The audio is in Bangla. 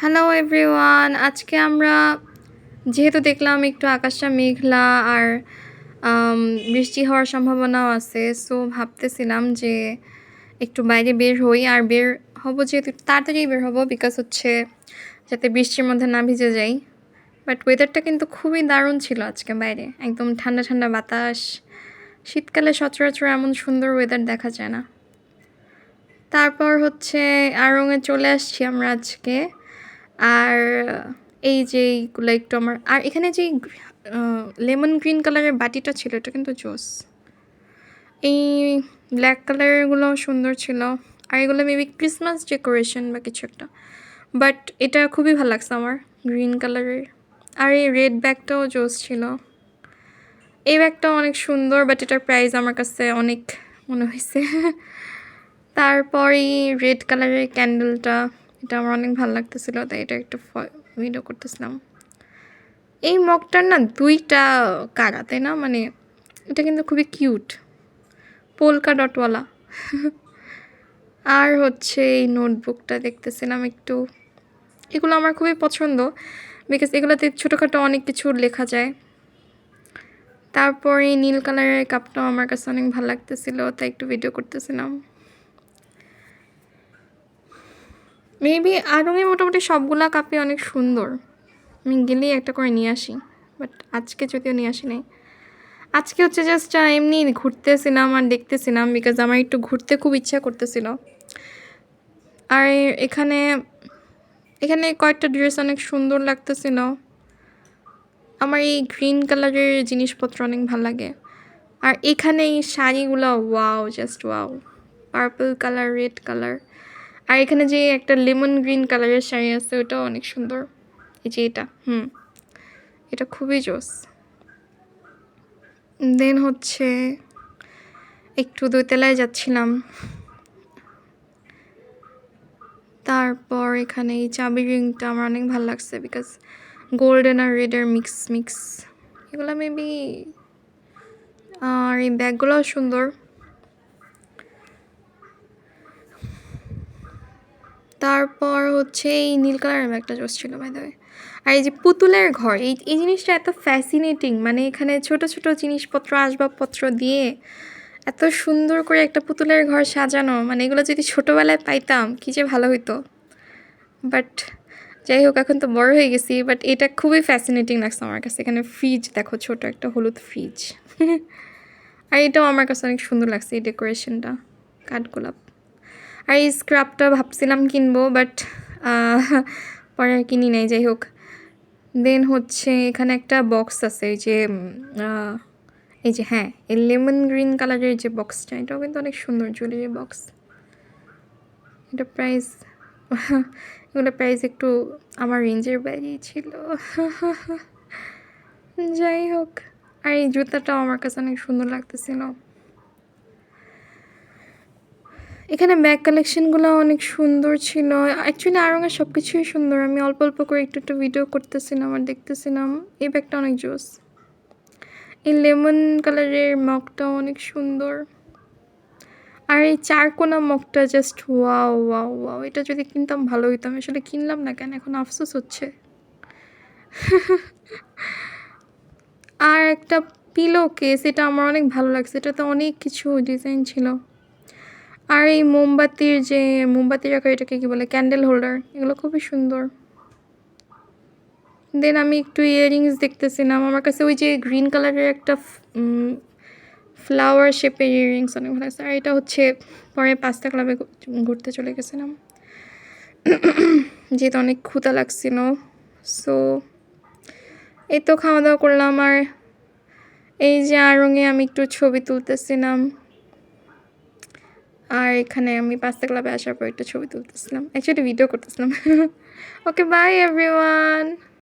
হ্যালো এভরিওয়ান আজকে আমরা যেহেতু দেখলাম একটু আকাশটা মেঘলা আর বৃষ্টি হওয়ার সম্ভাবনাও আছে সো ভাবতেছিলাম যে একটু বাইরে বের হই আর বের হব যেহেতু তাড়াতাড়ি বের হব বিকজ হচ্ছে যাতে বৃষ্টির মধ্যে না ভিজে যাই। বাট ওয়েদারটা কিন্তু খুবই দারুণ ছিল আজকে বাইরে। একদম ঠান্ডা ঠান্ডা বাতাস। শীতকালে সচরাচর এমন সুন্দর ওয়েদার দেখা যায় না। তারপর হচ্ছে আড়ংয়ে চলে আসছি আমরা আজকে। আর এই যে এইগুলো একটু আমার, আর এখানে যে লেমন গ্রিন কালারের বাটিটা ছিল, এটা কিন্তু জোস। এই ব্ল্যাক কালারেরগুলো সুন্দর ছিল। আর এগুলো মেবি ক্রিসমাস ডেকোরেশন বা কিছু একটা। বাট এটা খুবই ভালো লাগছে আমার গ্রিন কালারের আর এই রেড ব্যাগটাও জোস ছিল। এই ব্যাগটাও অনেক সুন্দর বাট এটার প্রাইস আমার কাছে অনেক মনে হয়েছে তারপর রেড কালারের ক্যান্ডেলটা এটা আমার অনেক ভালো লাগতেছিল, তাই এটা একটু ভিডিও করতেছিলাম। এই মগটার না দুইটা কারা, তাই না? মানে এটা কিন্তু খুবই কিউট পোলকা ডটওয়ালা আর হচ্ছে এই নোটবুকটা দেখতেছিলাম একটু। এগুলো আমার খুবই পছন্দ বিকজ এগুলোতে ছোটোখাটো অনেক কিছু লেখা যায়। তারপর এই নীল কালারের কাপটাও আমার কাছে অনেক ভালো লাগতেছিল, তাই একটু ভিডিও করতেছিলাম। মেবি আড়ংয়ে মোটামুটি সবগুলা কাপই অনেক সুন্দর। আমি গেলেই একটা করে নিয়ে আসি বাট আজকে যদিও নিয়ে আসি নাই। আজকে হচ্ছে জাস্ট এমনি ঘুরতেছিলাম আর দেখতেছিলাম বিকজ আমার একটু ঘুরতে খুব ইচ্ছা করতেছিল। আর এখানে এখানে কয়েকটা ড্রেস অনেক সুন্দর লাগতেছিল। আমার এই গ্রিন কালারের জিনিসপত্র অনেক ভালো লাগে। আর এখানে এই শাড়িগুলো wow just wow purple colour red colour আর এখানে যে একটা লেমন গ্রিন কালারের শাড়ি আছে, ওটাও অনেক সুন্দর। এই যে এটা, হুম, এটা খুবই জোস। দেন হচ্ছে একটু দোতলায় যাচ্ছিলাম। তারপর এখানে এই চাবি রিংটা আমার অনেক ভালো লাগছে বিকজ গোল্ডেন আর রেডের মিক্স মিক্স এগুলো মেবি আর এই ব্যাগগুলোও সুন্দর। তারপর হচ্ছে এই নীল কালারের একটা জোস ছিল বাই দ্য আর এই যে পুতুলের ঘর, এই এই জিনিসটা এত ফ্যাসিনেটিং মানে এখানে ছোট ছোট জিনিসপত্র, আসবাবপত্র দিয়ে এত সুন্দর করে একটা পুতুলের ঘর সাজানো। মানে এগুলো যদি ছোটোবেলায় পাইতাম, কী যে ভালো হইতো। বাট যাই হোক, এখন তো বড় হয়ে গেছি বাট এটা খুবই ফ্যাসিনেটিং লাগছে আমার কাছে। এখানে ফ্রিজ দেখো ছোট একটা হলুদ ফ্রিজ আর এটাও আমার কাছে অনেক সুন্দর লাগছে, এই ডেকোরেশনটা কাঠগোলাপ। আর এই স্ক্রাবটা ভাবছিলাম কিনবো বাট পরে আর কিনি নাই, যাই হোক। দেন হচ্ছে এখানে একটা বক্স আছে, এই যে এই যে হ্যাঁ এই লেমন গ্রিন কালারের যে বক্সটা এটাও কিন্তু অনেক সুন্দর জুয়েলারি বক্স এটা প্রাইস এগুলো প্রাইস একটু আমার রেঞ্জের বাইরেই ছিল। যাই হোক, আর এই জুতাটাও আমার কাছে অনেক সুন্দর লাগতেছিল। এখানে ব্যাগ কালেকশনগুলো অনেক সুন্দর ছিল। অ্যাকচুয়ালি আরঙের সব কিছুই সুন্দর। আমি অল্প অল্প করে একটু একটু ভিডিও করতেছিলাম আর দেখতেছিলাম। এই ব্যাগটা অনেক জোস। এই লেমন কালারের মগটাও অনেক সুন্দর। আর এই চারকোনা মগটা জাস্ট ওয়াও ওয়াও ওয়াও এটা যদি কিনতাম ভালো হইতাম। আসলে কিনলাম না কেন? এখন আফসোস হচ্ছে। আর একটা পিলো কেস এটা আমার অনেক ভালো লাগছে। এটাতে অনেক কিছু ডিজাইন ছিল। আর এই মোমবাতির যে মোমবাতি রাখা এটাকে কি বলে ক্যান্ডেল হোল্ডার এগুলো খুবই সুন্দর। দেন আমি একটু ইয়াররিংস দেখতেছিলাম। আমার কাছে ওই যে গ্রিন কালারের একটা ফ্লাওয়ার শেপের ইয়াররিংস অনেক ভালো লাগছে। আর এটা হচ্ছে পরে পাঁচটা ক্লাবে ঘুরতে চলে গেছিলাম। যেহেতু অনেক ক্ষুধা লাগছিল। সো এই তো খাওয়া দাওয়া করলাম। আর এই যে আড়ঙে আমি একটু ছবি তুলতেছিলাম। আর এখানে আমি পাঁচটা ক্লাবে আসার পর একটা ছবি তুলতেছিলাম। অ্যাকচুয়ালি ভিডিও করতেছিলাম। Okay bye everyone